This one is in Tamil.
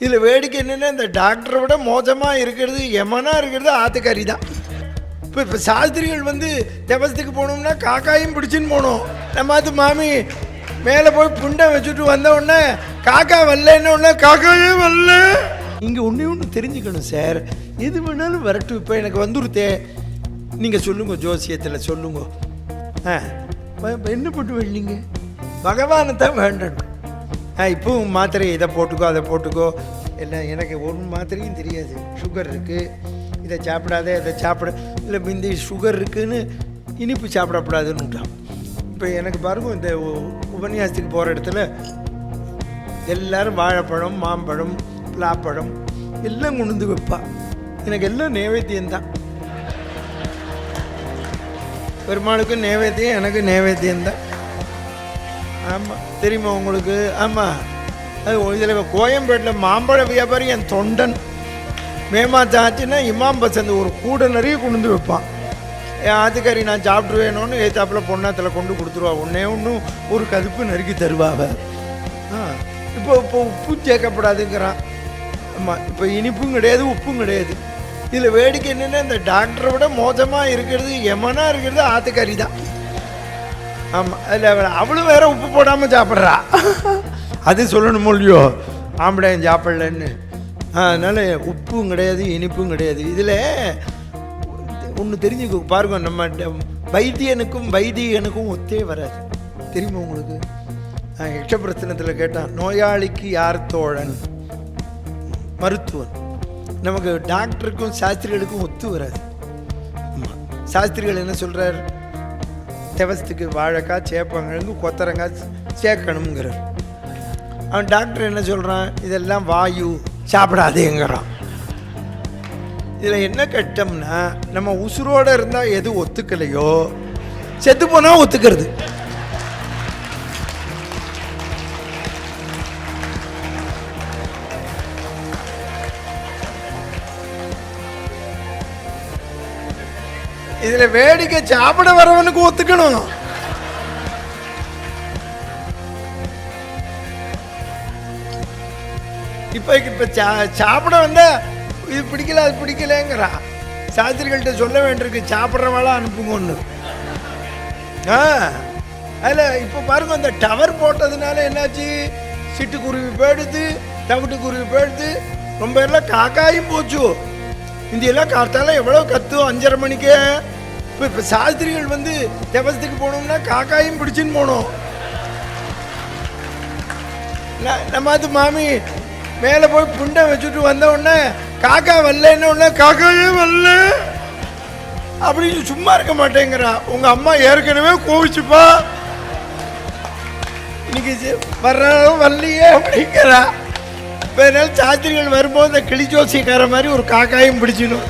இதில் வேடிக்கை என்னென்னா இந்த டாக்டரை விட மோசமாக இருக்கிறது எமனாக இருக்கிறது ஆத்துக்கறி தான். இப்போ இப்போ சாஸ்திரிகள் வந்து தேவசத்துக்கு போகணும்னா காக்காயும் பிடிச்சின்னு போகணும். நம்ம அது மாமி மேலே போய் புண்டை வச்சுட்டு வந்த உடனே காக்கா வரலன்னு உடனே காக்காயே வரல. இங்கே ஒன்றே ஒன்று தெரிஞ்சுக்கணும் சார். எது வேணாலும் வரட்டும். இப்போ எனக்கு வந்துருத்தே. நீங்கள் சொல்லுங்க ஜோசியத்தில் சொல்லுங்க. ஆ என்ன போட்டு வெள்ளீங்க பகவானை தான் வேண்டணும். இப்போவும் மாத்திரை இதை போட்டுக்கோ அதை போட்டுக்கோ. எல்லாம் எனக்கு ஒன்று மாத்திரையும் தெரியாது. சுகர் இருக்குது இதை சாப்பிடாத இதை சாப்பிட. இல்லை இந்த சுகர் இருக்குதுன்னு இனிப்பு சாப்பிடக்கூடாதுன்னுட்டான். இப்போ எனக்கு பாருங்க இந்த உபன்யாசத்துக்கு போகிற இடத்துல எல்லாரும் வாழைப்பழம் மாம்பழம் பலாப்பழம் எல்லாம் கொண்டு வந்து வைப்பா. எனக்கு எல்லாம் நைவேத்தியம்தான் பெருமாளுக்கும் நைவேத்தியம் எனக்கு நைவேத்தியம்தான் ஆமாம் தெரியுமா உங்களுக்கு? ஆமாம் அது இதில் கோயம்பேட்டில் மாம்பழ வியாபாரி என் தொண்டன். மேமாச்சம் ஆச்சுன்னா இமாம் பசந்த் ஒரு கூட நிறைய கொண்டு வந்து வைப்பான். என் ஆத்துக்காரி நான் சாப்பிட்டு வேணும்னு ஏத்தாப்பில் பொண்ணாத்தில் கொண்டு கொடுத்துருவா. ஒன்றே ஒன்றும் ஒரு கதுப்பு நறுக்கி தருவாவ ஆ இப்போ இப்போ உப்பு சேர்க்கப்படாதுங்கிறான். ஆமாம் இப்போ இனிப்பும் கிடையாது உப்பும் கிடையாது. இதில் வேடிக்கை என்னென்னா இந்த டாக்டரை விட மோசமாக இருக்கிறது எமனாக இருக்கிறது ஆத்துக்காரி தான். ஆமாம் அதில் அவளும் வேற உப்பு போடாமல் சாப்பிட்றா. அது சொல்லணுமோ இல்லையோ? ஆம்பளையன் சாப்பிட்லன்னு? அதனால் உப்பும் கிடையாது இனிப்பும் கிடையாது. இதில் ஒன்று தெரிஞ்சுக்கோ பாருங்க நம்ம வைத்தியனுக்கும் வைத்தியனுக்கும் ஒத்தே வராது. தெரியுமா உங்களுக்கு? யக்ஷபிரச்சனத்தில் கேட்டான் நோயாளிக்கு யார் தோழன்? மருத்துவன். நமக்கு டாக்டருக்கும் சாஸ்திரிகளுக்கும் ஒத்து வராது. ஆமாம் சாஸ்திரிகள் என்ன சொல்கிறார் தெவசத்துக்கு வாழைக்காய் சேப்பங்கிழங்கு கொத்தரங்காய் சேர்க்கணுங்கிறார் அவன் டாக்டர் என்ன சொல்கிறான் இதெல்லாம் வாயு சாப்பிடாதேங்கிறான். இதில் என்ன கட்டம்னா நம்ம உசுரோடு இருந்தால் எது ஒத்துக்கலையோ செத்து போனால் ஒத்துக்கிறது. இதில் வேடிக்கை சாப்பிட வரவனுக்கு ஒத்துக்கணும் இப்போ இப்போ சா சாப்பிட வந்தால் இது பிடிக்கல அது பிடிக்கலங்கிறான் சாஸ்திரிகள்கிட்ட சொல்ல வேண்டியிருக்கு சாப்பிட்றவங்களா அனுப்புங்க ஒன்று ஆ அதில் இப்போ பாருங்க அந்த டவர் போட்டதுனால என்னாச்சு சிட்டுக்குருவி போயிடுது தவிட்டு குருவி போயிடுது ரொம்ப எல்லாம் காக்காயும் போச்சு இந்தியெல்லாம் காத்தால எவ்வளோ கத்தும்? அஞ்சரை மணிக்கே. இப்போ இப்போ சாஸ்திரிகள் வந்து தேவசத்துக்கு போனோம்னா காக்காயும் பிடிச்சின்னு போகணும். நம்ம அது மாமி மேலே போய் புண்டை வச்சுட்டு வந்த உடனே காக்கா வரலன்னு உடனே காக்காயே வரல. அப்படின்னு சும்மா இருக்க மாட்டேங்கிறா. உங்கள் அம்மா ஏற்கனவே கோவிச்சுப்பா. இன்னைக்கு சி- வர்றதும் வரலையே அப்படிங்கிறா. இப்போ சாத்திரிகள் வரும்போது இந்த கிளி மாதிரி ஒரு காக்காயும் பிடிச்சிடும்